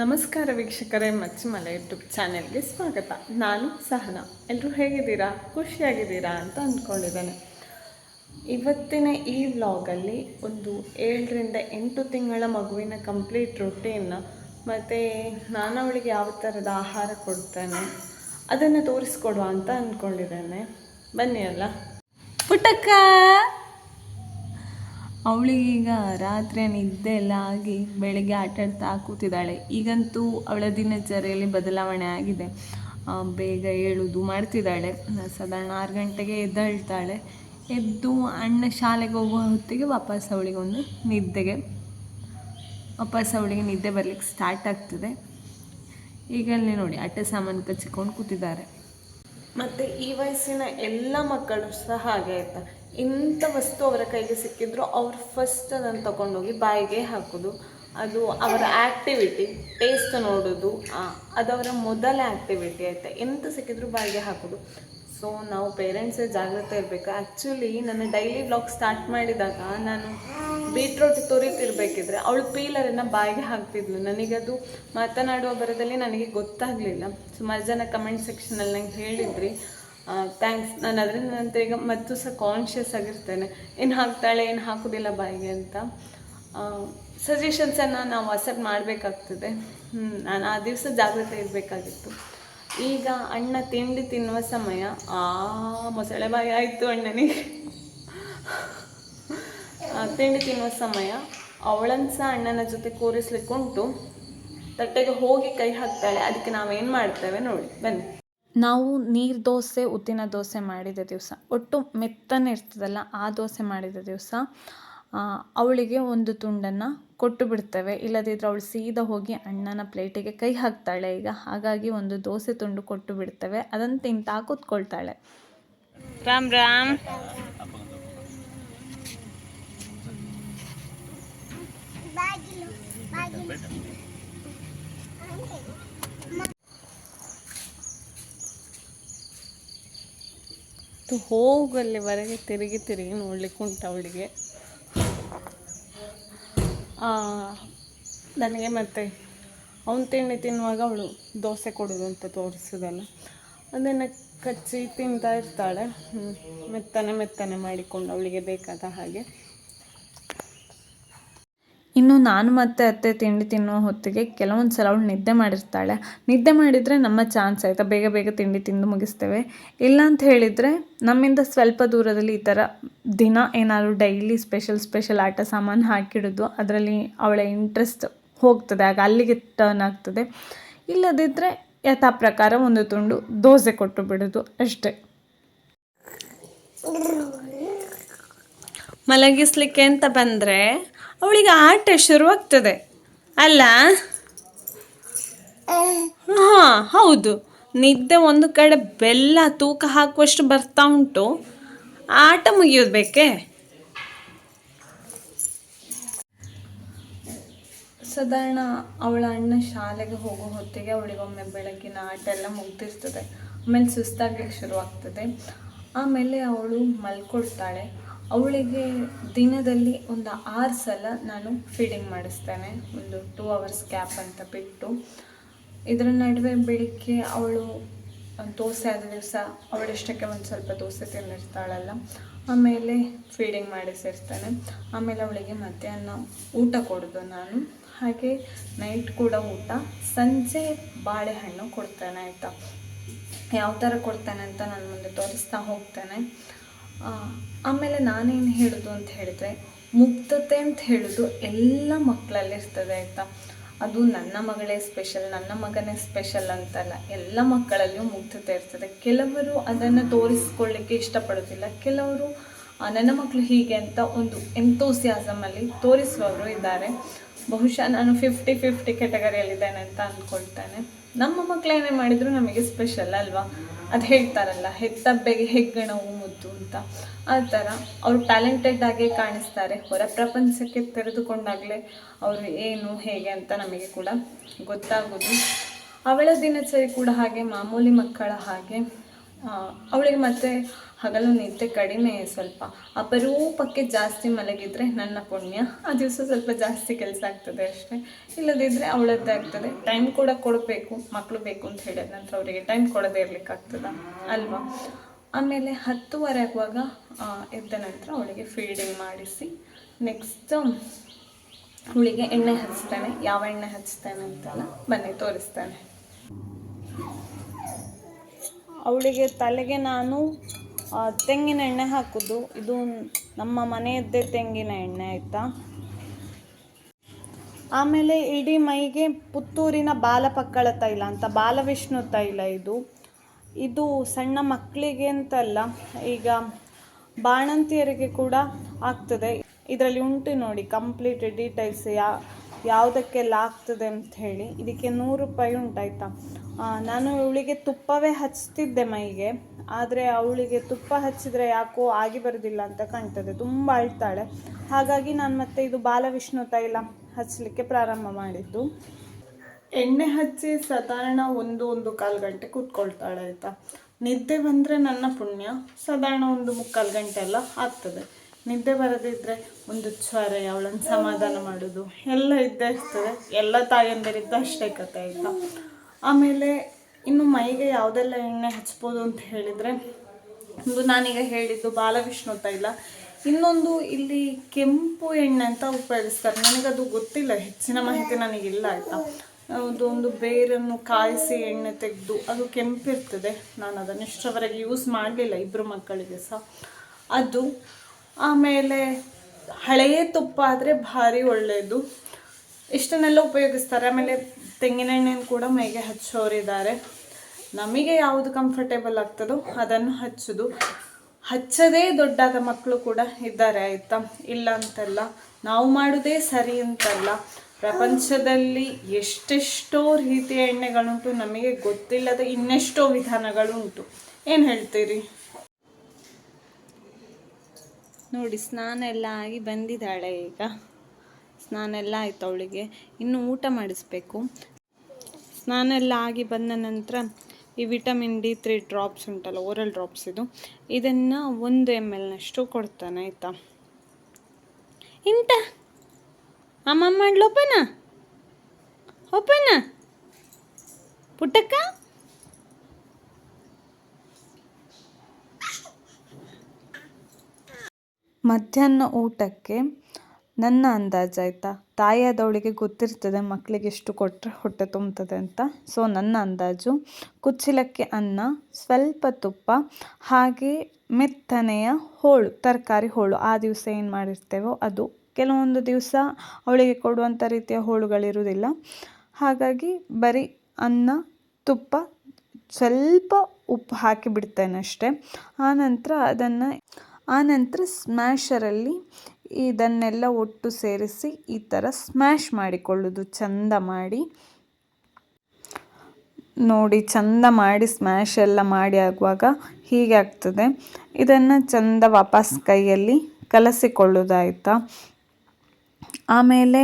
ನಮಸ್ಕಾರ ವೀಕ್ಷಕರೇ, ಮಚ್ಚಿಮಲೆ ಯೂಟ್ಯೂಬ್ ಚಾನೆಲ್ಗೆ ಸ್ವಾಗತ. ನಾನು ಸಹನ. ಎಲ್ಲರೂ ಹೇಗಿದ್ದೀರಾ? ಖುಷಿಯಾಗಿದ್ದೀರಾ ಅಂತ ಅಂದ್ಕೊಂಡಿದ್ದೇನೆ. ಇವತ್ತಿನ ಈ ವ್ಲಾಗಲ್ಲಿ ಒಂದು ಏಳರಿಂದ ಎಂಟು ತಿಂಗಳ ಮಗುವಿನ ಕಂಪ್ಲೀಟ್ ರೊಟೀನ್ ಮತ್ತು ನಾನು ಅವಳಿಗೆ ಯಾವ ಥರದ ಆಹಾರ ಕೊಡ್ತೇನೆ, ಅದನ್ನು ತೋರಿಸ್ಕೊಡುವ ಅಂತ ಅಂದ್ಕೊಂಡಿದ್ದೇನೆ. ಬನ್ನಿ ಅಲ್ಲ. ಪುಟ್ಟಕ್ಕ! ಅವಳಿಗೀಗ ರಾತ್ರಿ ನಿದ್ದೆ ಎಲ್ಲ ಆಗಿ ಬೆಳಗ್ಗೆ ಆಟಾಡ್ತಾ ಕೂತಿದ್ದಾಳೆ. ಈಗಂತೂ ಅವಳ ದಿನಚರಿಯಲ್ಲಿ ಬದಲಾವಣೆ ಆಗಿದೆ. ಬೇಗ ಏಳುದು ಮಾಡ್ತಿದ್ದಾಳೆ. ಸಾಧಾರಣ ಆರು ಗಂಟೆಗೆ ಎದ್ದೇಳ್ತಾಳೆ. ಎದ್ದು ಅಣ್ಣ ಶಾಲೆಗೆ ಹೋಗುವ ಹೊತ್ತಿಗೆ ವಾಪಸ್ ಅವಳಿಗೆ ಒಂದು ನಿದ್ದೆಗೆ, ವಾಪಸ್ ಅವಳಿಗೆ ನಿದ್ದೆ ಬರಲಿಕ್ಕೆ ಸ್ಟಾರ್ಟ್ ಆಗ್ತದೆ. ಈಗ ಅಲ್ಲಿ ನೋಡಿ ಆಟ ಸಾಮಾನು ಕಚ್ಚಿಕೊಂಡು ಕೂತಿದ್ದಾರೆ. ಮತ್ತು ಈ ವಯಸ್ಸಿನ ಎಲ್ಲ ಮಕ್ಕಳು ಸಹ ಹಾಗೆ ಆಯ್ತಾ? ಇಂಥ ವಸ್ತು ಅವರ ಕೈಗೆ ಸಿಕ್ಕಿದ್ರು ಅವ್ರು ಫಸ್ಟ್ ಅದನ್ನು ತಗೊಂಡೋಗಿ ಬಾಯಿಗೆ ಹಾಕೋದು. ಅದು ಅವರ ಆ್ಯಕ್ಟಿವಿಟಿ ಟೇಸ್ಟ್ ನೋಡೋದು ಅದು ಅವರ ಮೊದಲ ಆ್ಯಕ್ಟಿವಿಟಿ ಆಯಿತಾ. ಎಂತ ಸಿಕ್ಕಿದ್ರು ಬಾಯಿಗೆ ಹಾಕೋದು. ಸೊ ನಾವು ಪೇರೆಂಟ್ಸೇ ಜಾಗ್ರತೆ ಇರಬೇಕು. ಆ್ಯಕ್ಚುಲಿ ನನ್ನ ಡೈಲಿ ಬ್ಲಾಗ್ ಸ್ಟಾರ್ಟ್ ಮಾಡಿದಾಗ ನಾನು ಬೀಟ್ರೋಟ್ ತುರಿತಿರ್ಬೇಕಿದ್ರೆ ಅವಳು ಪೀಲರನ್ನು ಬಾಯಿಗೆ ಹಾಕ್ತಿದ್ಲು. ನನಗದು ಮಾತನಾಡುವ ಬರದಲ್ಲಿ ನನಗೆ ಗೊತ್ತಾಗಲಿಲ್ಲ. ಸುಮಾರು ಜನ ಕಮೆಂಟ್ ಸೆಕ್ಷನಲ್ಲಿ ನಂಗೆ ಹೇಳಿದ್ರಿ. ಥ್ಯಾಂಕ್ಸ್ ನಾನು ಅದರಿಂದ ನಂತರ ಈಗ ಮತ್ತು ಸಹ ಕಾನ್ಷಿಯಸ್ ಆಗಿರ್ತೇನೆ. ಏನು ಹಾಕ್ತಾಳೆ, ಏನು ಹಾಕೋದಿಲ್ಲ ಬಾಯಿಗೆ ಅಂತ. ಸಜೆಷನ್ಸನ್ನು ನಾವು ಅಸೆಪ್ಟ್ ಮಾಡಬೇಕಾಗ್ತದೆ. ನಾನು ಆ ದಿವಸ ಜಾಗ್ರತೆ ಇರಬೇಕಾಗಿತ್ತು. ಈಗ ಅಣ್ಣ ತಿಂಡಿ ತಿನ್ನುವ ಸಮಯ. ಆ, ಮೊಸಳೆ ಬಾಯಿ ಆಯಿತು ಅಣ್ಣನಿಗೆ. ತಿಂಡಿ ತಿನ್ನುವ ಸಮಯ. ಅವಳನ್ನು ಸಹ ಅಣ್ಣನ ಜೊತೆ ಕೂರಿಸ್ಲಿಕ್ಕುಂಟು. ತಟ್ಟೆಗೆ ಹೋಗಿ ಕೈ ಹಾಕ್ತಾಳೆ. ಅದಕ್ಕೆ ನಾವೇನು ಮಾಡ್ತೇವೆ ನೋಡಿ. ಬನ್ನಿ. ನಾವು ನೀರು ದೋಸೆ ಉದ್ದಿನ ದೋಸೆ ಮಾಡಿದ ದಿವಸ. ಒಟ್ಟು ಮೆತ್ತನೆ ಇರ್ತದಲ್ಲ ಆ ದೋಸೆ ಮಾಡಿದ ದಿವಸ ಅವಳಿಗೆ ಒಂದು ತುಂಡನ್ನು ಕೊಟ್ಟು ಬಿಡ್ತೇವೆ. ಇಲ್ಲದಿದ್ದರೆ ಅವಳು ಸೀದಾ ಹೋಗಿ ಅಣ್ಣನ ಪ್ಲೇಟಿಗೆ ಕೈ ಹಾಕ್ತಾಳೆ ಈಗ. ಹಾಗಾಗಿ ಒಂದು ದೋಸೆ ತುಂಡು ಕೊಟ್ಟು ಬಿಡ್ತೇವೆ. ಅದನ್ನು ತಿಂತಾ ಕೂತ್ಕೊಳ್ತಾಳೆ. ರಾಮ್ ರಾಮ್. ತು ಹೋಗಲ್ಲಿವರೆಗೆ ತಿರುಗಿ ತಿರುಗಿ ನೋಡ್ಲಿಕ್ಕೆ ಉಂಟು ಅವಳಿಗೆ. ನನಗೆ ಮತ್ತೆ ಅವನು ತಿಂಡಿ ತಿನ್ನುವಾಗ ಅವಳು ದೋಸೆ ಕೊಡೋದು ಅಂತ ತೋರಿಸೋದಲ್ಲ. ಅದನ್ನು ಕಚ್ಚಿ ತಿಂತಾ ಇರ್ತಾಳೆ. ಮೆತ್ತನೆ ಮೆತ್ತನೆ ಮಾಡಿಕೊಂಡು ಅವಳಿಗೆ ಬೇಕಾದ ಹಾಗೆ. ಇನ್ನು ನಾನು ಮತ್ತೆ ಅತ್ತೆ ತಿಂಡಿ ತಿನ್ನೋ ಹೊತ್ತಿಗೆ ಕೆಲವೊಂದು ಸಲ ಅವಳು ನಿದ್ದೆ ಮಾಡಿರ್ತಾಳೆ. ನಿದ್ದೆ ಮಾಡಿದರೆ ನಮ್ಮ ಚಾನ್ಸ್ ಆಯಿತಾ? ಬೇಗ ಬೇಗ ತಿಂಡಿ ತಿಂದು ಮುಗಿಸ್ತೇವೆ. ಇಲ್ಲ ಅಂತ ಹೇಳಿದರೆ ನಮ್ಮಿಂದ ಸ್ವಲ್ಪ ದೂರದಲ್ಲಿ ಈ ಥರ ದಿನ ಏನಾದರೂ ಡೈಲಿ ಸ್ಪೆಷಲ್ ಸ್ಪೆಷಲ್ ಆಟ ಸಾಮಾನು ಹಾಕಿಡೋದು, ಅದರಲ್ಲಿ ಅವಳ ಇಂಟ್ರೆಸ್ಟ್ ಹೋಗ್ತದೆ. ಆಗ ಅಲ್ಲಿಗೆ ಟರ್ನ್ ಆಗ್ತದೆ. ಇಲ್ಲದಿದ್ದರೆ ಯಥಾ ಪ್ರಕಾರ ಒಂದು ತುಂಡು ದೋಸೆ ಕೊಟ್ಟು ಬಿಡೋದು ಅಷ್ಟೇ. ಮಲಗಿಸ್ಲಿಕ್ಕೆ ಅಂತ ಬಂದರೆ ಅವಳಿಗೆ ಆಟ ಶುರುವಾಗ್ತದೆ ಅಲ್ಲ? ಹಾಂ, ಹೌದು. ನಿದ್ದೆ ಒಂದು ಕಡೆ ಬೆಲ್ಲ ತೂಕ ಹಾಕುವಷ್ಟು ಬರ್ತಾ ಉಂಟು. ಆಟ ಮುಗಿಯೋದು ಬೇಕೇ ಸಾಧಾರಣ ಅವಳ ಅಣ್ಣ ಶಾಲೆಗೆ ಹೋಗೋ ಹೊತ್ತಿಗೆ ಅವಳಿಗೊಮ್ಮೆ ಬೆಳಗಿನ ಆಟ ಎಲ್ಲ ಮುಗ್ದಿರ್ತದೆ. ಆಮೇಲೆ ಸುಸ್ತಾಗ್ಲಿಕ್ಕೆ ಶುರುವಾಗ್ತದೆ. ಆಮೇಲೆ ಅವಳು ಮಲ್ಕೊಳ್ತಾಳೆ. ಅವಳಿಗೆ ದಿನದಲ್ಲಿ ಒಂದು ಆರು ಸಲ ನಾನು ಫೀಡಿಂಗ್ ಮಾಡಿಸ್ತೇನೆ. ಒಂದು ಟೂ ಅವರ್ಸ್ ಗ್ಯಾಪ್ ಅಂತ ಬಿಟ್ಟು. ಇದರ ನಡುವೆ ಬೆಳಿಗ್ಗೆ ಅವಳು ದೋಸೆ ಆದ ದಿವಸ ಅವಳಿಷ್ಟಕ್ಕೆ ಒಂದು ಸ್ವಲ್ಪ ದೋಸೆ ತಿಂದಿರ್ತಾಳಲ್ಲ, ಆಮೇಲೆ ಫೀಡಿಂಗ್ ಮಾಡಿಸಿರ್ತೇನೆ. ಆಮೇಲೆ ಅವಳಿಗೆ ಮಧ್ಯಾಹ್ನ ಊಟ ಕೊಡೋದು ನಾನು. ಹಾಗೆ ನೈಟ್ ಕೂಡ ಊಟ. ಸಂಜೆ ಬಾಳೆಹಣ್ಣು ಕೊಡ್ತೇನೆ, ಆಯಿತಾ? ಯಾವ ಥರ ಕೊಡ್ತೇನೆ ಅಂತ ನಾನು ಮುಂದೆ ತೋರಿಸ್ತಾ ಹೋಗ್ತೇನೆ. ಆಮೇಲೆ ನಾನೇನು ಹೇಳೋದು ಅಂತ ಹೇಳಿದ್ರೆ, ಮುಕ್ತತೆ ಅಂತ ಹೇಳೋದು ಎಲ್ಲ ಮಕ್ಕಳಲ್ಲಿ ಇರ್ತದೆ ಆಯಿತಾ? ಅದು ನನ್ನ ಮಗಳೇ ಸ್ಪೆಷಲ್ ನನ್ನ ಮಗನೇ ಸ್ಪೆಷಲ್ ಅಂತಲ್ಲ, ಎಲ್ಲ ಮಕ್ಕಳಲ್ಲಿಯೂ ಮುಗ್ಧತೆ ಇರ್ತದೆ. ಕೆಲವರು ಅದನ್ನು ತೋರಿಸ್ಕೊಳ್ಳಿಕ್ಕೆ ಇಷ್ಟಪಡೋದಿಲ್ಲ. ಕೆಲವರು ನನ್ನ ಮಕ್ಕಳು ಹೀಗೆ ಅಂತ ಒಂದು ಎಂತೋಸಿಯಾಸಮಲ್ಲಿ ತೋರಿಸುವವರು ಇದ್ದಾರೆ. ಬಹುಶಃ ನಾನು ಫಿಫ್ಟಿ ಫಿಫ್ಟಿ ಕ್ಯಾಟಗರಿಯಲ್ಲಿದ್ದೇನೆ ಅಂತ ಅಂದ್ಕೊಳ್ತೇನೆ ನಮ್ಮ ಮಕ್ಕಳೇನೇ ಮಾಡಿದ್ರು ನಮಗೆ ಸ್ಪೆಷಲ್ ಅಲ್ವಾ? ಅದು ಹೇಳ್ತಾರಲ್ಲ ಹೆತ್ತಬ್ಬೆಗೆ ಹೆಗ್ಗಣವು ಮುದ್ದು ಅಂತ. ಆ ಥರ ಅವರು ಟ್ಯಾಲೆಂಟೆಡ್ ಆಗೇ ಕಾಣಿಸ್ತಾರೆ. ಹೊರ ಪ್ರಪಂಚಕ್ಕೆ ತೆರೆದುಕೊಂಡಾಗಲೇ ಅವರು ಏನು, ಹೇಗೆ ಅಂತ ನಮಗೆ ಕೂಡ ಗೊತ್ತಾಗೋದು. ಅವಳ ದಿನಚರಿ ಕೂಡ ಹಾಗೆ, ಮಾಮೂಲಿ ಮಕ್ಕಳ ಹಾಗೆ ಅವಳಿಗೆ ಮತ್ತೆ ಹಗಲು ನಿದ್ದೆ ಕಡಿಮೆ ಸ್ವಲ್ಪ. ಅಪರೂಪಕ್ಕೆ ಜಾಸ್ತಿ ಮಲಗಿದರೆ ನನ್ನ ಪುಣ್ಯ. ಆ ದಿವಸ ಸ್ವಲ್ಪ ಜಾಸ್ತಿ ಕೆಲಸ ಆಗ್ತದೆ ಅಷ್ಟೇ. ಇಲ್ಲದಿದ್ದರೆ ಅವಳದ್ದೇ ಆಗ್ತದೆ. ಟೈಮ್ ಕೂಡ ಕೊಡಬೇಕು. ಮಕ್ಕಳು ಬೇಕು ಅಂತ ಹೇಳಿದ ನಂತರ ಅವರಿಗೆ ಟೈಮ್ ಕೊಡದೇ ಇರಲಿಕ್ಕಾಗ್ತದ ಅಲ್ವಾ? ಆಮೇಲೆ ಹತ್ತುವರೆ ಆಗುವಾಗ ಎದ್ದ ನಂತರ ಅವಳಿಗೆ ಫೀಡಿಂಗ್ ಮಾಡಿಸಿ ನೆಕ್ಸ್ಟ್ ಅವಳಿಗೆ ಎಣ್ಣೆ ಹಚ್ತಾನೆ. ಯಾವ ಎಣ್ಣೆ ಹಚ್ತಾನೆ ಅಂತೆಲ್ಲ ಬನ್ನಿ ತೋರಿಸ್ತಾನೆ. ಅವಳಿಗೆ ತಲೆಗೆ ನಾನು ತೆಂಗಿನ ಎಣ್ಣೆ ಹಾಕೋದು. ಇದು ನಮ್ಮ ಮನೆಯದ್ದೇ ತೆಂಗಿನ ಎಣ್ಣೆ, ಆಯಿತಾ? ಆಮೇಲೆ ಇಡೀ ಮೈಗೆ ಪುತ್ತೂರಿನ ಬಾಲಪಕ್ಕಳ ತೈಲ ಅಂತ, ಬಾಲವಿಷ್ಣು ತೈಲ ಇದು. ಇದು ಸಣ್ಣ ಮಕ್ಕಳಿಗೆ ಅಂತಲ್ಲ, ಈಗ ಬಾಣಂತಿಯರಿಗೆ ಕೂಡ ಆಗ್ತದೆ. ಇದರಲ್ಲಿ ಉಂಟು ನೋಡಿ ಕಂಪ್ಲೀಟ್ ಡೀಟೇಲ್ಸ್ ಯಾ, ಯಾವುದಕ್ಕೆಲ್ಲ ಆಗ್ತದೆ ಅಂತ ಹೇಳಿ. ಇದಕ್ಕೆ ನೂರು ರೂಪಾಯಿ ಉಂಟಾಯ್ತಾ? ನಾನು ಇವಳಿಗೆ ತುಪ್ಪವೇ ಹಚ್ತಿದ್ದೆ ಮೈಗೆ. ಆದರೆ ಅವಳಿಗೆ ತುಪ್ಪ ಹಚ್ಚಿದರೆ ಯಾಕೋ ಆಗಿ ಬರೋದಿಲ್ಲ ಅಂತ ಕಾಣ್ತದೆ. ತುಂಬ ಅಳ್ತಾಳೆ. ಹಾಗಾಗಿ ನಾನು ಮತ್ತೆ ಇದು ಬಾಲವಿಷ್ಣು ತೈಲ ಹಚ್ಚಲಿಕ್ಕೆ ಪ್ರಾರಂಭ ಮಾಡಿದ್ದು. ಎಣ್ಣೆ ಹಚ್ಚಿ ಸಾಧಾರಣ ಒಂದು ಒಂದು ಕಾಲು ಗಂಟೆ ಕೂತ್ಕೊಳ್ತಾಳೆ ಆಯಿತಾ? ನಿದ್ದೆ ಬಂದರೆ ನನ್ನ ಪುಣ್ಯ. ಸಾಧಾರಣ ಒಂದು ಮುಕ್ಕಾಲು ಗಂಟೆ ಎಲ್ಲ ಆಗ್ತದೆ. ನಿದ್ದೆ ಬರದಿದ್ದರೆ ಒಂದು ಚ್ವರೆ ಅವಳನ್ನು ಸಮಾಧಾನ ಮಾಡೋದು, ಎಲ್ಲ ಇದ್ದೇ ಇರ್ತದೆ. ಎಲ್ಲ ತಾಯಂದಿರಿದ್ದು ಅಷ್ಟೇ ಕತೆ ಆಯಿತಾ? ಆಮೇಲೆ ಇನ್ನು ಮೈಗೆ ಯಾವುದೆಲ್ಲ ಎಣ್ಣೆ ಹಚ್ಬೋದು ಅಂತ ಹೇಳಿದರೆ, ಒಂದು ನಾನೀಗ ಹೇಳಿದ್ದು ಬಾಲವಿಷ್ಣು ತೈಲ ಇನ್ನೊಂದು ಇಲ್ಲಿ ಕೆಂಪು ಎಣ್ಣೆ ಅಂತ ಉಪಯೋಗಿಸ್ತಾರೆ. ನನಗದು ಗೊತ್ತಿಲ್ಲ, ಹೆಚ್ಚಿನ ಮಾಹಿತಿ ನನಗಿಲ್ಲ ಆಯಿತಾ. ಅದೊಂದು ಬೇರನ್ನು ಕಾಯಿಸಿ ಎಣ್ಣೆ ತೆಗೆದು ಅದು ಕೆಂಪಿರ್ತದೆ. ನಾನು ಅದನ್ನು ಇಷ್ಟವರೆಗೆ ಯೂಸ್ ಮಾಡಲಿಲ್ಲ ಇಬ್ಬರು ಮಕ್ಕಳಿಗೆ ಸಹ. ಅದು ಆಮೇಲೆ ಹಳೆಯ ತುಪ್ಪ ಆದರೆ ಭಾರಿ ಒಳ್ಳೆಯದು ಇಷ್ಟನ್ನೆಲ್ಲ ಉಪಯೋಗಿಸ್ತಾರೆ. ಆಮೇಲೆ ತೆಂಗಿನ ಎಣ್ಣೆಯನ್ನು ಕೂಡ ಮೈಗೆ ಹಚ್ಚೋರಿದ್ದಾರೆ. ನಮಗೆ ಯಾವುದು ಕಂಫರ್ಟೇಬಲ್ ಆಗ್ತದೋ ಅದನ್ನು ಹಚ್ಚೋದು. ಹಚ್ಚದೇ ದೊಡ್ಡಾದ ಮಕ್ಕಳು ಕೂಡ ಇದ್ದಾರೆ ಆಯಿತಾ? ಇಲ್ಲ ಅಂತಲ್ಲ. ನಾವು ಮಾಡೋದೇ ಸರಿ ಅಂತಲ್ಲ. ಪ್ರಪಂಚದಲ್ಲಿ ಎಷ್ಟೆಷ್ಟೋ ರೀತಿಯ ಎಣ್ಣೆಗಳುಂಟು. ನಮಗೆ ಗೊತ್ತಿಲ್ಲದ ಇನ್ನೆಷ್ಟೋ ವಿಧಾನಗಳುಂಟು. ಏನು ಹೇಳ್ತೀರಿ? ನೋಡಿ, ಸ್ನಾನ ಎಲ್ಲ ಆಗಿ ಬಂದಿದ್ದಾಳೆ ಈಗ. ಸ್ನಾನ ಎಲ್ಲ ಆಯ್ತು ಅವಳಿಗೆ. ಇನ್ನು ಊಟ ಮಾಡಿಸ್ಬೇಕು. ಸ್ನಾನ ಎಲ್ಲ ಆಗಿ ಬಂದ ನಂತರ ಈ ವಿಟಮಿನ್ ಡಿ ತ್ರೀ ಡ್ರಾಪ್ಸ್ ಉಂಟಲ್ಲ ಓರಲ್ ಡ್ರಾಪ್ಸ್ ಇದು. ಇದನ್ನು ಒಂದು ಎಂ ಎಲ್ನಷ್ಟು ಕೊಡ್ತಾನೆ, ಆಯಿತಾ? ಇಂತ? ಅಮ್ಮ ಮಾಡ್ಲು ಒಪ್ಪನ ಒಪ್ಪನ ಪುಟ್ಟಕ್ಕ? ಮಧ್ಯಾಹ್ನ ಊಟಕ್ಕೆ ನನ್ನ ಅಂದಾಜು ಆಯಿತಾ? ತಾಯಿಯಾದವಳಿಗೆ ಗೊತ್ತಿರ್ತದೆ ಮಕ್ಕಳಿಗೆ ಎಷ್ಟು ಕೊಟ್ಟರೆ ಹೊಟ್ಟೆ ತುಂಬ್ತದೆ ಅಂತ. ಸೊ ನನ್ನ ಅಂದಾಜು, ಕುಚ್ಚಿಲಕ್ಕೆ ಅನ್ನ, ಸ್ವಲ್ಪ ತುಪ್ಪ, ಹಾಗೆ ಮೆತ್ತನೆಯ ಹೋಳು, ತರಕಾರಿ ಹೋಳು. ಆ ದಿವಸ ಏನು ಮಾಡಿರ್ತೇವೋ ಅದು. ಕೆಲವೊಂದು ದಿವಸ ಅವಳಿಗೆ ಕೊಡುವಂಥ ರೀತಿಯ ಹೋಳುಗಳಿರುವುದಿಲ್ಲ. ಹಾಗಾಗಿ ಬರೀ ಅನ್ನ, ತುಪ್ಪ, ಸ್ವಲ್ಪ ಉಪ್ಪು ಹಾಕಿ ಬಿಡ್ತೇನೆ ಅಷ್ಟೇ. ಆನಂತರ ಅದನ್ನು ಆನಂತರ ಸ್ಮ್ಯಾಶರಲ್ಲಿ ಇದನ್ನೆಲ್ಲ ಒಟ್ಟು ಸೇರಿಸಿ ಈ ಥರ ಸ್ಮ್ಯಾಶ್ ಮಾಡಿಕೊಳ್ಳೋದು, ಚಂದ ಮಾಡಿ. ನೋಡಿ, ಚಂದ ಮಾಡಿ ಸ್ಮ್ಯಾಶ್ ಎಲ್ಲ ಮಾಡಿ ಆಗುವಾಗ ಹೀಗೆ ಆಗ್ತದೆ. ಇದನ್ನು ಚಂದ ವಾಪಸ್ ಕೈಯಲ್ಲಿ ಕಲಸಿಕೊಳ್ಳೋದಾಯ್ತಾ? ಆಮೇಲೆ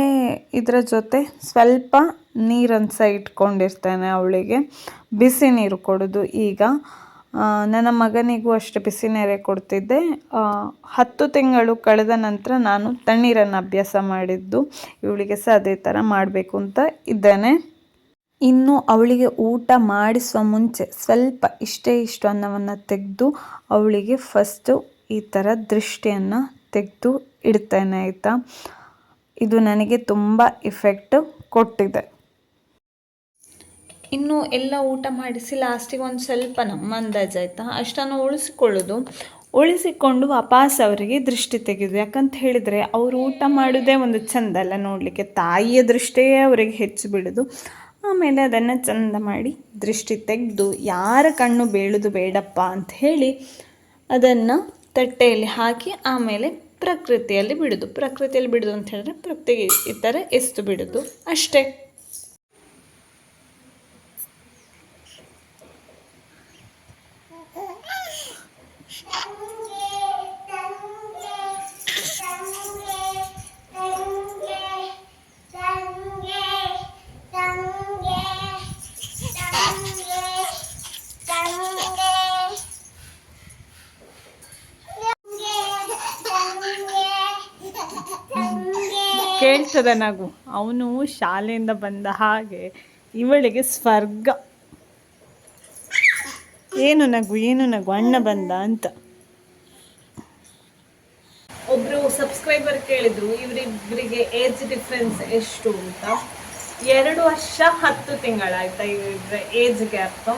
ಇದರ ಜೊತೆ ಸ್ವಲ್ಪ ನೀರನ್ನು ಸಹ ಇಟ್ಕೊಂಡಿರ್ತೇನೆ ಅವಳಿಗೆ. ಬಿಸಿ ನೀರು ಕೊಡೋದು ಈಗ. ನನ್ನ ಮಗನಿಗೂ ಅಷ್ಟು ಬಿಸಿ ನೆರೆ ಕೊಡ್ತಿದ್ದೆ. ಹತ್ತು ತಿಂಗಳು ಕಳೆದ ನಂತರ ನಾನು ತಣ್ಣೀರನ್ನು ಅಭ್ಯಾಸ ಮಾಡಿದ್ದು, ಇವಳಿಗೆ ಸಹ ಅದೇ ಥರ ಮಾಡಬೇಕು ಅಂತ ಇದ್ದೇನೆ. ಇನ್ನು ಅವಳಿಗೆ ಊಟ ಮಾಡಿಸುವ ಮುಂಚೆ ಸ್ವಲ್ಪ ಇಷ್ಟೇ ಇಷ್ಟು ಅನ್ನವನ್ನು ತೆಗೆದು, ಅವಳಿಗೆ ಫಸ್ಟು ಈ ಥರ ದೃಷ್ಟಿಯನ್ನು ತೆಗೆದು ಇಡ್ತೇನೆ, ಆಯಿತಾ? ಇದು ನನಗೆ ತುಂಬ ಇಫೆಕ್ಟ್ ಕೊಟ್ಟಿದೆ. ಇನ್ನು ಎಲ್ಲ ಊಟ ಮಾಡಿಸಿ ಲಾಸ್ಟಿಗೆ ಒಂದು ಸ್ವಲ್ಪ ನಮ್ಮ ಅಂದಾಜು ಆಯಿತಾ? ಅಷ್ಟನ್ನು ಉಳಿಸಿಕೊಳ್ಳೋದು. ಉಳಿಸಿಕೊಂಡು ವಾಪಸ್ ಅವರಿಗೆ ದೃಷ್ಟಿ ತೆಗೆದು ಯಾಕಂತ ಹೇಳಿದರೆ ಅವರು ಊಟ ಮಾಡೋದೇ ಒಂದು ಚೆಂದ ಅಲ್ಲ ನೋಡಲಿಕ್ಕೆ. ತಾಯಿಯ ದೃಷ್ಟಿಯೇ ಅವರಿಗೆ ಹೆಚ್ಚು ಬಿಡೋದು. ಆಮೇಲೆ ಅದನ್ನು ಚಂದ ಮಾಡಿ ದೃಷ್ಟಿ ತೆಗೆದು, ಯಾರ ಕಣ್ಣು ಬೀಳೋದು ಬೇಡಪ್ಪ ಅಂತ ಹೇಳಿ ಅದನ್ನು ತಟ್ಟೆಯಲ್ಲಿ ಹಾಕಿ ಆಮೇಲೆ ಪ್ರಕೃತಿಯಲ್ಲಿ ಬಿಡೋದು. ಪ್ರಕೃತಿಯಲ್ಲಿ ಬಿಡೋದು ಅಂತ ಹೇಳಿದ್ರೆ ಪ್ರಕೃತಿಗೆ ಈ ಥರ ಎಸ್ತು ಬಿಡೋದು. ಅಷ್ಟೇ. ಹೇಳ್ತದೆ ನಗು. ಅವನು ಶಾಲೆಯಿಂದ ಬಂದ ಹಾಗೆ ಇವಳಿಗೆ ಸ್ವರ್ಗ. ಏನು ನಗು ಏನು ನಗು, ಅಣ್ಣ ಬಂದ ಅಂತ. ಒಬ್ರು ಸಬ್ಸ್ಕ್ರೈಬರ್ ಕೇಳಿದ್ರು ಇವರಿಬ್ಬರಿಗೆ ಏಜ್ ಡಿಫ್ರೆನ್ಸ್ ಎಷ್ಟು ಅಂತ. ಎರಡು ವರ್ಷ ಹತ್ತು ತಿಂಗಳಾಯ್ತಾ ಇವರಿಬ್ಬರ ಏಜ್ ಗ್ಯಾಪ್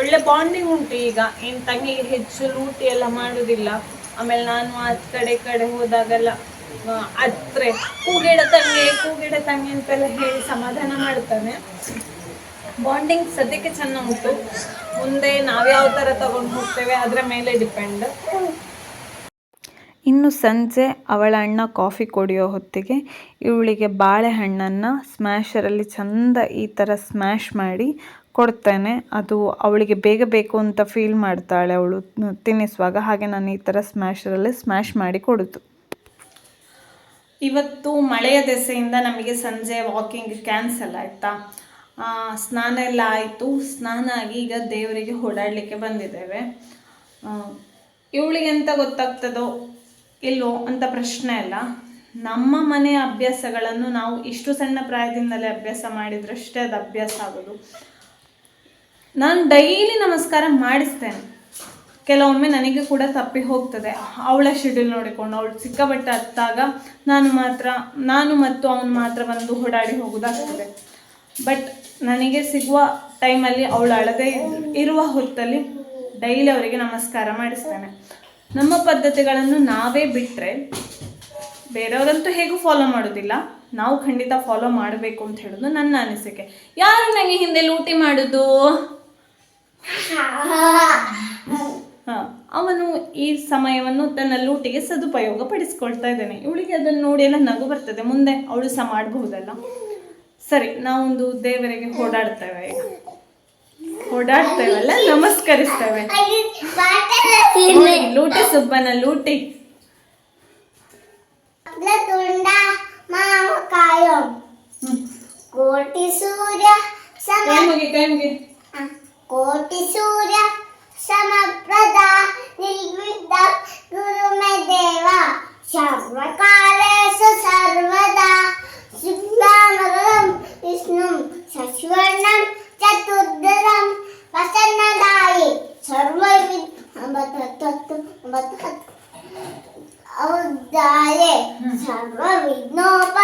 ಒಳ್ಳೆ ಬಾಂಡಿಂಗ್ ಉಂಟು ಈಗ. ಏನು ತಂಗಿಗೆ ಹೆಚ್ಚು ಲೂಟಿ ಎಲ್ಲ ಮಾಡೋದಿಲ್ಲ. ಆಮೇಲೆ ನಾನು ಆ ಕಡೆ ಕಡೆ ಹೋದಾಗೆಲ್ಲ ಅತ್ರೆ ಕೂಗಿಡ ತಂಗಿ ಕೂಗಿಡ ತಂಗಿ ಅಂತೆಲ್ಲ ಹೇಳಿ ಸಮಾಧಾನ ಮಾಡ್ತಾನೆ. ಬಾಂಡಿಂಗ್ ಸದ್ಯಕ್ಕೆ ಚೆನ್ನ ಉಂಟು ಮುಂದೆ ನಾವ್ಯಾವ ಥರ ತಗೊಂಡು ಹೋಗ್ತೇವೆ, ಅದರ ಮೇಲೆ ಡಿಪೆಂಡ್ ಇನ್ನು ಸಂಜೆ ಅವಳ ಅಣ್ಣ ಕಾಫಿ ಕುಡಿಯೋ ಹೊತ್ತಿಗೆ ಇವಳಿಗೆ ಬಾಳೆಹಣ್ಣನ್ನು ಸ್ಮ್ಯಾಶರಲ್ಲಿ ಚಂದ ಈ ಥರ ಸ್ಮ್ಯಾಶ್ ಮಾಡಿ ಕೊಡ್ತೇನೆ. ಅದು ಅವಳಿಗೆ ಬೇಗ ಬೇಕು ಅಂತ ಫೀಲ್ ಮಾಡ್ತಾಳೆ ಅವಳು, ತಿನ್ನಿಸುವಾಗ. ಹಾಗೆ ನಾನು ಈ ಥರ ಸ್ಮ್ಯಾಶರಲ್ಲಿ ಸ್ಮ್ಯಾಶ್ ಮಾಡಿ ಕೊಡೋದು. ಇವತ್ತು ಮಳೆಯ ದೆಸೆಯಿಂದ ನಮಗೆ ಸಂಜೆ ವಾಕಿಂಗ್ ಕ್ಯಾನ್ಸಲ್ ಆಯಿತಾ? ಸ್ನಾನ ಎಲ್ಲ ಆಯಿತು. ಸ್ನಾನ ಆಗಿ ಈಗ ದೇವರಿಗೆ ಓಡಾಡಲಿಕ್ಕೆ ಬಂದಿದ್ದೇವೆ. ಇವಳಿಗೆ ಎಂತ ಗೊತ್ತಾಗ್ತದೋ ಇಲ್ವೋ ಅಂತ ಪ್ರಶ್ನೆ ಅಲ್ಲ. ನಮ್ಮ ಮನೆಯ ಅಭ್ಯಾಸಗಳನ್ನು ನಾವು ಇಷ್ಟು ಸಣ್ಣ ಪ್ರಾಯದಿಂದಲೇ ಅಭ್ಯಾಸ ಮಾಡಿದ್ರಷ್ಟೇ ಅದು ಅಭ್ಯಾಸ ಆಗೋದು. ನಾನು ಡೈಲಿ ನಮಸ್ಕಾರ ಮಾಡಿಸ್ತೇನೆ. ಕೆಲವೊಮ್ಮೆ ನನಗೆ ಕೂಡ ತಪ್ಪಿ ಹೋಗ್ತದೆ. ಅವಳ ಶೆಡ್ಯೂಲ್ ನೋಡಿಕೊಂಡು ಅವಳು ಸಿಕ್ಕಾಪಟ್ಟೆ ಹತ್ತಾಗ ನಾನು ಮಾತ್ರ, ನಾನು ಮತ್ತು ಅವನು ಮಾತ್ರ ಬಂದು ಓಡಾಡಿ ಹೋಗೋದಾಗ್ತದೆ. ಬಟ್ ನನಗೆ ಸಿಗುವ ಟೈಮಲ್ಲಿ ಅವಳು ಅಳದೇ ಇರುವ ಹೊತ್ತಲ್ಲಿ ಡೈಲಿ ಅವರಿಗೆ ನಮಸ್ಕಾರ ಮಾಡಿಸ್ತೇನೆ. ನಮ್ಮ ಪದ್ಧತಿಗಳನ್ನು ನಾವೇ ಬಿಟ್ಟರೆ ಬೇರೆಯವರಂತೂ ಹೇಗೂ ಫಾಲೋ ಮಾಡೋದಿಲ್ಲ. ನಾವು ಖಂಡಿತ ಫಾಲೋ ಮಾಡಬೇಕು ಅಂತ ಹೇಳೋದು ನನ್ನ ಅನಿಸಿಕೆ. ಯಾರು ನನಗೆ ಹಿಂದೆ ಲೂಟಿ ಮಾಡೋದು? ಅವನು ಈ ಸಮಯವನ್ನು ತನ್ನ ಲೂಟಿಗೆ ಸದುಪಯೋಗ ಪಡಿಸ್ಕೊಳ್ತಾ ಇದ್ದಾನೆ. ಇವಳಿಗೆ ಅದನ್ನು ನೋಡಿ ಎಲ್ಲ ನಗು ಬರ್ತದೆ. ಮುಂದೆ ಅವಳು ಸಹ ಮಾಡಬಹುದಲ್ಲ? ಸರಿ ನಾವೊಂದು ದೇವರಿಗೆ ಓಡಾಡ್ತೇವೆ ಈಗ. ಓಡಾಡ್ತೇವಲ್ಲ ನಮಸ್ಕರಿಸ್ತೇವೆ. ಲೂಟಿ ಸುಬ್ಬನ ಲೂಟಿ. ಕೋಟಿ ಸೂರ್ಯ ಕೋಟಿ ಸೂರ್ಯ ಸಮಪ್ರದ ನಿರ್ವಿದ್ದ ಗುರುಮೆ ದೇವ ಸರ್ವಕಾಲೇಶು ಸರ್ವದಾ ಶುಕ್ಲಾಮರಂ ವಿಷ್ಣು ಶಶಿವರ್ಣಂ ಚತುರ್ಧರಂ ಪ್ರಸನ್ನದಾಯಿ ಸರ್ವವಿದ್ ಒಂಬತ್ತು ಹತ್ತು ಒಂಬತ್ತು ಹತ್ತು ಔದಾಯೆ ಸರ್ವವಿಘ್ನೋಪ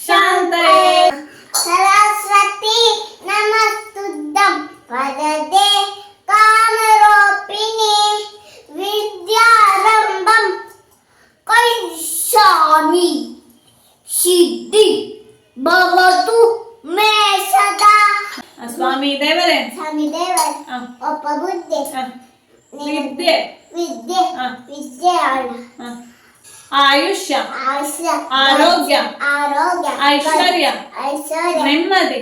ಶಾಂತಯೇ ಸರಸ್ವತಿ ನಮಸ್ತುದ್ದಂ ವದದೆ ವಿದ್ಯೆ ವಿದ್ಯೆ ಆ. ವಿದ್ಯೆ ಆಳ ಆ, ಆಯುಷ್ಯ ಆಯುಷ್ಯ ಆರೋಗ್ಯ ಆರೋಗ್ಯ ಐಶ್ವರ್ಯ ಐಶ್ವರ್ಯ ನೆಮ್ಮದಿ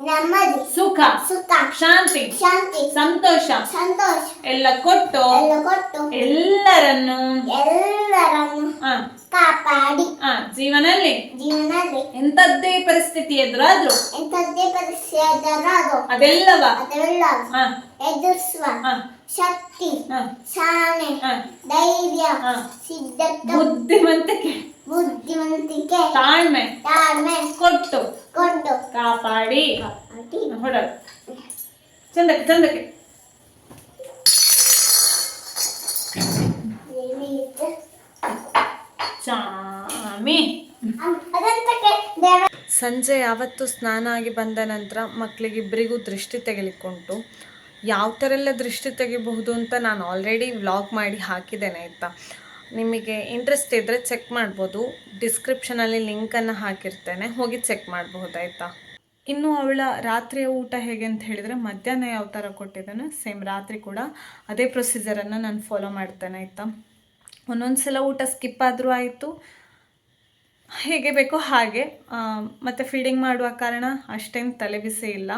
ನೆಮ್ಮದಿ ಸುಖ ಸುಖ ಶಾಂತಿ ಶಾಂತಿ ಸಂತೋಷ ಸಂತೋಷ ಎಲ್ಲ ಕೊಟ್ಟು ಎಲ್ಲ ಕೊಟ್ಟು ಎಲ್ಲರನ್ನು ಎಲ್ಲರನ್ನು ಆ, ಕಾಪಾಡಿ ಆ, ಜೀವನದಲ್ಲಿ ಜೀವನದಲ್ಲಿ ಎಂಥದ್ದೇ ಪರಿಸ್ಥಿತಿ ಎದುರಾದ್ರೂ ಎಂಥದ್ದೇ ಪರಿಸ್ಥಿತಿ ಎದುರಾದು ಅದೆಲ್ಲವ ಅದೆಲ್ಲ ಆ, ಎದುರಿಸುವ ಆ, ಶಕ್ತಿ ಶಾನೆ ಧೈರ್ಯ ಸಿದ್ಧತೆ ಬುದ್ಧಿವಂತಿಕೆ. ಬುದ್ಧಿವಂತಿಕೆ ತಾಳ್ಮೆ. ತಾಳ್ಮೆ. ಕೊಟ್ಟು. ಕೊಟ್ಟು. ಕಾಪಾಡಿ. ಹೊಡೋದು ಚಂದಕ್ಕೆ ಚಂದಕ್ಕೆ. ಚಾಮಿ ಸಂಜೆ ಯಾವತ್ತು ಸ್ನಾನ ಆಗಿ ಬಂದ ನಂತರ ಮಕ್ಕಳಿಗಿಬ್ಬರಿಗೂ ದೃಷ್ಟಿ ತೆಗಿಲಿಕ್ಕುಂಟು ಯಾವ ಥರ ಎಲ್ಲ ದೃಷ್ಟಿ ತೆಗಿಬಹುದು ಅಂತ ನಾನು ಆಲ್ರೆಡಿ ವ್ಲಾಗ್ ಮಾಡಿ ಹಾಕಿದ್ದೇನೆ, ಆಯಿತಾ? ನಿಮಗೆ ಇಂಟ್ರೆಸ್ಟ್ ಇದ್ದರೆ ಚೆಕ್ ಮಾಡ್ಬೋದು. ಡಿಸ್ಕ್ರಿಪ್ಷನಲ್ಲಿ ಲಿಂಕನ್ನು ಹಾಕಿರ್ತೇನೆ. ಹೋಗಿ ಚೆಕ್ ಮಾಡಬಹುದಾಯ್ತಾ ಇನ್ನು ಅವಳ ರಾತ್ರಿಯ ಊಟ ಹೇಗೆ ಅಂತ ಹೇಳಿದರೆ, ಮಧ್ಯಾಹ್ನ ಯಾವ ಥರ ಕೊಟ್ಟಿದ್ದಾನೆ ಸೇಮ್ ರಾತ್ರಿ ಕೂಡ ಅದೇ ಪ್ರೊಸೀಜರನ್ನು ನಾನು ಫಾಲೋ ಮಾಡ್ತೇನೆ, ಆಯಿತಾ? ಒಂದೊಂದು ಸಲ ಊಟ ಸ್ಕಿಪ್ ಆದರೂ ಆಯಿತು. ಹೇಗೆ ಬೇಕೋ ಹಾಗೆ ಮತ್ತೆ ಫೀಡಿಂಗ್ ಮಾಡುವ ಕಾರಣ ಅಷ್ಟೇನು ತಲೆಬಿಸಿ ಇಲ್ಲ.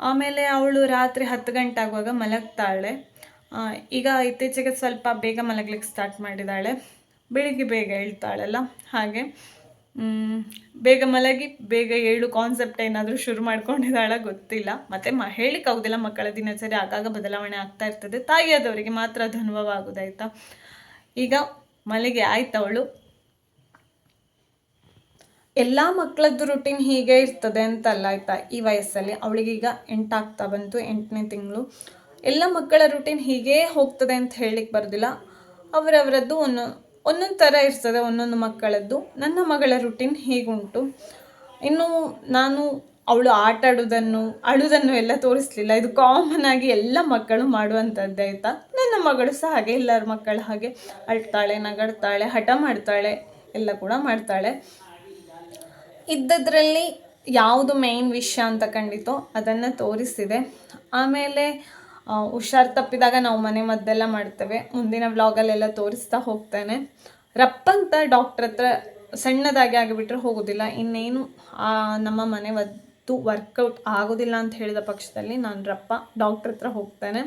ಆಮೇಲೆ ಅವಳು ರಾತ್ರಿ ಹತ್ತು ಗಂಟೆ ಆಗುವಾಗ ಮಲಗ್ತಾಳೆ. ಈಗ ಇತ್ತೀಚೆಗೆ ಸ್ವಲ್ಪ ಬೇಗ ಮಲಗ್ಲಿಕ್ಕೆ ಸ್ಟಾರ್ಟ್ ಮಾಡಿದ್ದಾಳೆ ಬೆಳಿಗ್ಗೆ ಬೇಗ ಹೇಳ್ತಾಳಲ್ಲ ಹಾಗೆ. ಬೇಗ ಮಲಗಿ, ಬೇಗ ಏಳು ಕಾನ್ಸೆಪ್ಟ್ ಏನಾದರೂ ಶುರು ಮಾಡ್ಕೊಂಡಿದ್ದಾಳ ಗೊತ್ತಿಲ್ಲ. ಮತ್ತು ಮ ಹೇಳಿಕ್ಕಾಗೋದಿಲ್ಲ ಮಕ್ಕಳ ದಿನಚರಿ ಆಗಾಗ ಬದಲಾವಣೆ ಆಗ್ತಾ ಇರ್ತದೆ. ತಾಯಿಯಾದವರಿಗೆ ಮಾತ್ರ ಅದು ಅನುಭವ ಆಗೋದಾಯ್ತಾ ಈಗ ಮಲಗೆ ಆಯ್ತು ಅವಳು? ಎಲ್ಲ ಮಕ್ಕಳದ್ದು ರುಟೀನ್ ಹೀಗೆ ಇರ್ತದೆ ಅಂತಲ್ಲ ಆಯ್ತಾ? ಈ ವಯಸ್ಸಲ್ಲಿ ಅವಳಿಗೀಗ ಎಂಟಾಗ್ತಾ ಬಂತು, ಎಂಟನೇ ತಿಂಗಳು. ಎಲ್ಲ ಮಕ್ಕಳ ರುಟೀನ್ ಹೀಗೇ ಹೋಗ್ತದೆ ಅಂತ ಹೇಳಲಿಕ್ಕೆ ಬರೋದಿಲ್ಲ. ಅವರವರದ್ದು ಒಂದು, ಒಂದೊಂದು ಥರ ಇರ್ತದೆ, ಒಂದೊಂದು ಮಕ್ಕಳದ್ದು. ನನ್ನ ಮಗಳ ರುಟೀನ್ ಹೀಗುಂಟು. ಇನ್ನು ನಾನು ಅವಳು ಆಟ ಆಡೋದನ್ನು ಅಳುವುದನ್ನು ಎಲ್ಲ ತೋರಿಸ್ಲಿಲ್ಲ. ಇದು ಕಾಮನ್ ಆಗಿ ಎಲ್ಲ ಮಕ್ಕಳು ಮಾಡುವಂಥದ್ದೇ ಆಯಿತಾ? ನನ್ನ ಮಗಳು ಸಹ ಹಾಗೆ, ಎಲ್ಲರ ಮಕ್ಕಳ ಹಾಗೆ. ಅಳ್ತಾಳೆ, ನಗಡ್ತಾಳೆ, ಹಠ ಮಾಡ್ತಾಳೆ, ಎಲ್ಲ ಕೂಡ ಮಾಡ್ತಾಳೆ. ಇದ್ದದ್ರಲ್ಲಿ ಯಾವುದು ಮೇಯ್ನ್ ವಿಷಯ ಅಂತ ಕಂಡಿತೋ ಅದನ್ನು ತೋರಿಸಿದೆ ಆಮೇಲೆ ಹುಷಾರು ತಪ್ಪಿದಾಗ ನಾವು ಮನೆ ಮದ್ದೆಲ್ಲ ಮಾಡ್ತೇವೆ. ಮುಂದಿನ ವ್ಲಾಗಲ್ಲೆಲ್ಲ ತೋರಿಸ್ತಾ ಹೋಗ್ತೇನೆ. ರಪ್ಪಂತ ಡಾಕ್ಟ್ರ್ ಹತ್ರ ಸಣ್ಣದಾಗಿ ಆಗಿಬಿಟ್ರೆ ಹೋಗೋದಿಲ್ಲ. ಇನ್ನೇನು ನಮ್ಮ ಮನೆ ಮದ್ದು ವರ್ಕೌಟ್ ಆಗೋದಿಲ್ಲ ಅಂತ ಹೇಳಿದ ಪಕ್ಷದಲ್ಲಿ ನಾನು ರಪ್ಪ ಡಾಕ್ಟ್ರ್ ಹತ್ರ ಹೋಗ್ತೇನೆ.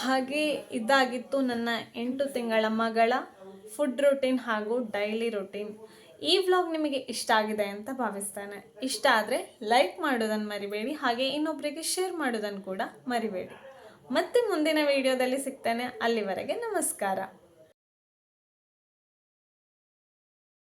ಹಾಗೆ ಇದಾಗಿತ್ತು ನನ್ನ ಎಂಟು ತಿಂಗಳ ಮಗಳ ಫುಡ್ ರೂಟೀನ್ ಹಾಗೂ ಡೈಲಿ ರೂಟೀನ್ ಈ ವ್ಲಾಗ್ ನಿಮಗೆ ಇಷ್ಟ ಆಗಿದೆ ಅಂತ ಭಾವಿಸ್ತೇನೆ. ಇಷ್ಟ ಆದರೆ ಲೈಕ್ ಮಾಡೋದನ್ನು ಮರಿಬೇಡಿ, ಹಾಗೆ ಇನ್ನೊಬ್ಬರಿಗೆ ಶೇರ್ ಮಾಡೋದನ್ನು ಕೂಡ ಮರಿಬೇಡಿ. ಮತ್ತೆ ಮುಂದಿನ ವಿಡಿಯೋದಲ್ಲಿ ಸಿಗ್ತೇನೆ. ಅಲ್ಲಿವರೆಗೆ ನಮಸ್ಕಾರ.